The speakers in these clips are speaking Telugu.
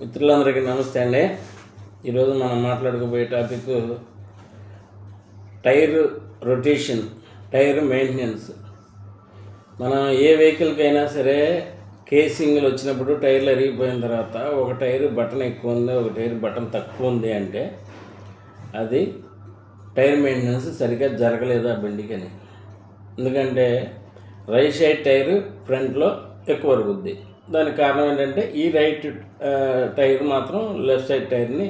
మిత్రులందరికీ నమస్తే అండి. ఈరోజు మనం మాట్లాడుకోబోయే topic tyre rotation tyre maintenance. మనం ఏ వెహికల్కి అయినా సరే కేసింగ్లు వచ్చినప్పుడు టైర్లు అరిగిపోయిన తర్వాత ఒక టైర్ బటన్ ఎక్కువ ఉంది ఒక టైర్ బటన్ తక్కువ ఉంది అంటే అది టైర్ మెయింటెనెన్స్ సరిగ్గా జరగలేదు ఆ బండికి అని ఎందుకంటే రైట్ సైడ్ టైర్ ఫ్రంట్లో ఎక్కువ వరుగుద్ది దానికి కారణం ఏంటంటే ఈ రైట్ టైర్ మాత్రం లెఫ్ట్ సైడ్ టైర్ని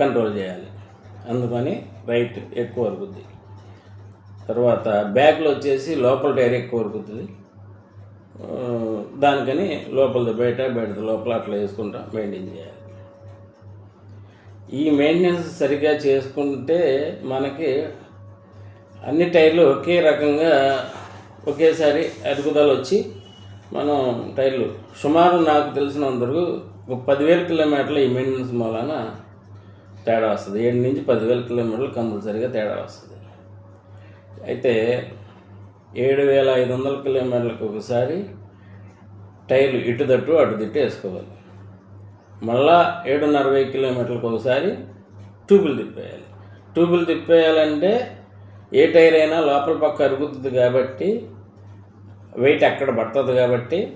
కంట్రోల్ చేయాలి. అందుకని రైట్ ఎక్కువ వరుగుద్ది. తర్వాత బ్యాక్లో వచ్చేసి లోపల టైర్ ఎక్కువ వరుగుతుంది దానికని లోపలది బయట బయటది లోపల అట్లా వేసుకుంటా మెయింటైన్ చేయాలి. ఈ మెయింటెనెన్స్ సరిగ్గా చేసుకుంటే మనకి అన్ని టైర్లు ఒకే రకంగా ఒకేసారి అరుగుదల వచ్చి మనం టైర్లు. సుమారు నాకు తెలిసినందుకు ఒక పదివేల కిలోమీటర్ల ఈ మెయింటెనెన్స్ మూలాన తేడా వస్తుంది. ఏడు నుంచి పదివేల కిలోమీటర్లు కంపల్సరీగా తేడా వస్తుంది. అయితే ఏడు వేల ఐదు వందల కిలోమీటర్లకు ఒకసారి టైర్లు ఇటు తట్టు అటు తిట్టు వేసుకోవాలి. మళ్ళా ఏడున్నర వెయ్యి కిలోమీటర్లకు ఒకసారి ట్యూబులు తిప్పేయాలి. ట్యూబులు తిప్పేయాలంటే ఏ టైర్ అయినా లోపల పక్క అరుగుతుంది కాబట్టి వెయిట్ అక్కడ పడుతుంది కాబట్టి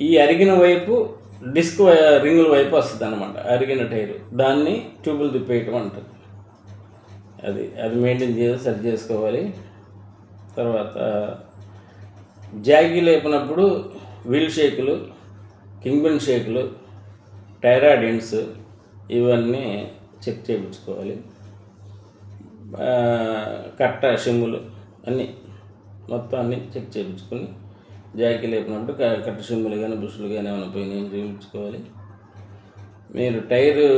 ఈ అరిగిన వైపు డిస్క్ రింగుల వైపు వస్తుంది అనమాట అరిగిన టైరు. దాన్ని ట్యూబులు తిప్పేయటం అంటారు. అది అది మెయింటైన్ చేసి సరి చేసుకోవాలి. తర్వాత జాగీ లేపినప్పుడు వీల్ షేకులు కింగ్బిన్ షేకులు టైరాయిడెంట్స్ ఇవన్నీ చెక్ చేయించుకోవాలి. కట్ట షిమ్ములు అన్నీ. మొత్తాన్ని చెక్ చేయించుకొని జాకీ లేపినప్పుడు క- కట్ట షిమ్ములు కానీ బుషులు కానీ ఏమైనా పోయినాయి చూపించుకోవాలి మీరు టైరు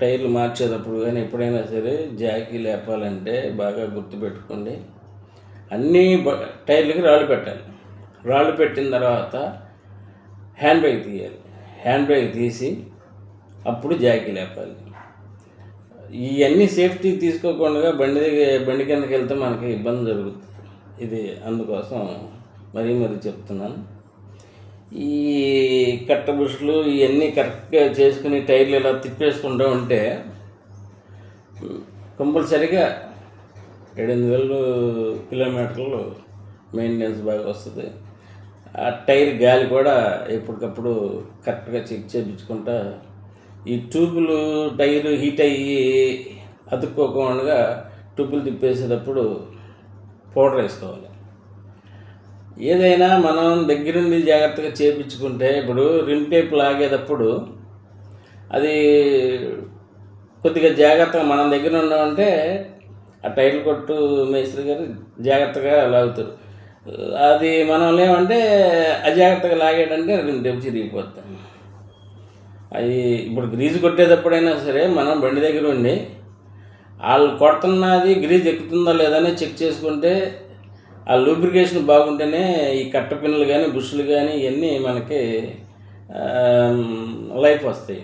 టైర్లు మార్చేటప్పుడు కానీ ఎప్పుడైనా సరే జాకీ లేపాలంటే బాగా గుర్తుపెట్టుకోండి అన్ని బ టైర్లకి రాళ్ళు పెట్టాలి. రాళ్ళు పెట్టిన తర్వాత హ్యాండ్ బ్రేక్ తీయాలి. హ్యాండ్ బ్రేక్ తీసి అప్పుడు జాకీ లేపాలి. ఇవన్నీ సేఫ్టీ తీసుకోకుండా బండి బండి కిందకి వెళ్తే మనకి ఇబ్బంది జరుగుతుంది. ఇది అందుకోసం మరీ మరీ చెప్తున్నాను. ఈ కట్ట బుషులు ఇవన్నీ కరెక్ట్గా చేసుకుని టైర్లు ఇలా తిప్పేసుకుంటూ ఉంటే కంపల్సరిగా ఏడెనిమిది వేలు కిలోమీటర్లు మెయింటెనెన్స్ బాగా వస్తుంది. ఆ టైర్ గాలి కూడా ఎప్పటికప్పుడు కరెక్ట్గా చెక్ చేయించుకుంటా ఈ ట్యూబులు టైర్ హీట్ అయ్యి అతుక్కోకుండా ట్యూబులు తిప్పేసేటప్పుడు పౌడర్ వేసుకోవాలి. ఏదైనా మనం దగ్గరుండి జాగ్రత్తగా చేపించుకుంటే ఇప్పుడు రిమ్ టేప్ లాగేటప్పుడు అది కొద్దిగా జాగ్రత్తగా మనం దగ్గర ఉన్నామంటే ఆ టైల్ కొట్టు మేస్త్రి గారు జాగ్రత్తగా లాగుతారు. అది మనం లేమంటే అజాగ్రత్తగా లాగాడంటే రిమ్ టేప్ చిరిగిపోతాం అది ఇప్పుడు గ్రీజు కొట్టేటప్పుడైనా సరే మనం బండి దగ్గర ఉండి వాళ్ళు కొడుతున్నది గ్రీజ్ ఎక్కుతుందా లేదని చెక్ చేసుకుంటే ఆ లూబ్రికేషన్ బాగుంటేనే ఈ కట్ట పిన్నులు కానీ బుష్లు కానీ ఇవన్నీ మనకి లైఫ్ వస్తాయి.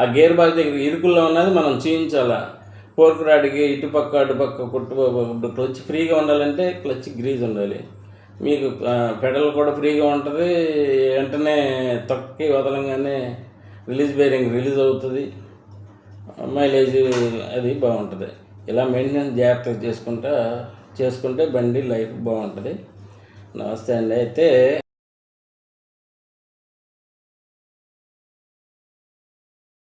ఆ గేర్ బాగ్ దగ్గర ఇరుకుల్లో ఉన్నది మనం చూయించాలా? పోర్కు రాడికి ఇటుపక్క అటుపక్క కొట్టు క్లచ్ ఫ్రీగా ఉండాలంటే క్లచ్ గ్రీజ్ ఉండాలి. మీకు పెడల్ కూడా ఫ్రీగా ఉంటుంది వెంటనే తొక్కి వదలంగానే రిలీజ్ బేరింగ్ రిలీజ్ అవుతుంది. మైలేజ్ అది బాగుంటుంది. ఇలా మెయింటెనెన్స్ జాగ్రత్తగా చేసుకుంటా చేసుకుంటే బండి లైఫ్ బాగుంటుంది. నమస్తే అండి. అయితే